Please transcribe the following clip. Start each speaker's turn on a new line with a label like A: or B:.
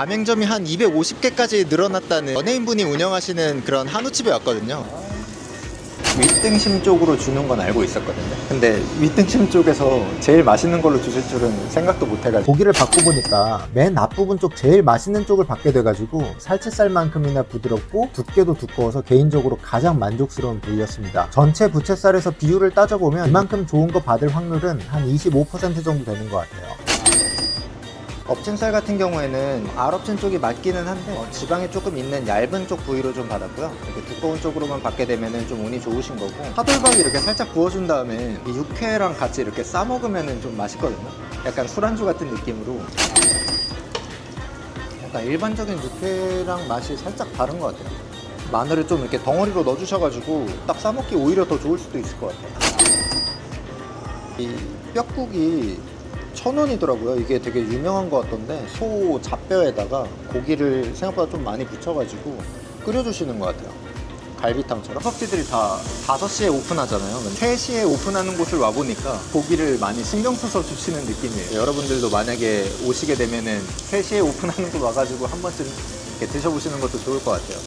A: 가맹점이 한 250개까지 늘어났다는 연예인분이 운영하시는 그런 한우집에 왔거든요. 윗등심 쪽으로 주는 건 알고 있었거든요. 근데 윗등심 쪽에서 제일 맛있는 걸로 주실 줄은 생각도 못 해가지고.
B: 고기를 받고 보니까 맨 앞부분 쪽 제일 맛있는 쪽을 받게 돼가지고 살치살만큼이나 부드럽고 두께도 두꺼워서 개인적으로 가장 만족스러운 부위였습니다. 전체 부채살에서 비율을 따져보면 이만큼 좋은 거 받을 확률은 한 25% 정도 되는 것 같아요.
A: 업진살 같은 경우에는 알업진 쪽이 맞기는 한데 어, 지방이 조금 있는 얇은 쪽 부위로 좀 받았고요. 이렇게 두꺼운 쪽으로만 받게 되면은 좀 운이 좋으신 거고 파돌박이 이렇게 살짝 구워준 다음에 이 육회랑 같이 이렇게 싸 먹으면은 좀 맛있거든요. 약간 술안주 같은 느낌으로 약간 일반적인 육회랑 맛이 살짝 다른 것 같아요. 마늘을 좀 이렇게 덩어리로 넣어주셔가지고 딱 싸먹기 오히려 더 좋을 수도 있을 것 같아요. 이 뼈국이 천 원이더라고요. 이게 되게 유명한 것 같던데 소 잡뼈에다가 고기를 생각보다 좀 많이 붙여가지고 끓여주시는 것 같아요. 갈비탕처럼. 석지들이 다 5시에 오픈하잖아요. 3시에 오픈하는 곳을 와보니까 고기를 많이 신경 써서 주시는 느낌이에요. 여러분들도 만약에 오시게 되면은 3시에 오픈하는 곳 와가지고 한 번쯤 이렇게 드셔보시는 것도 좋을 것 같아요.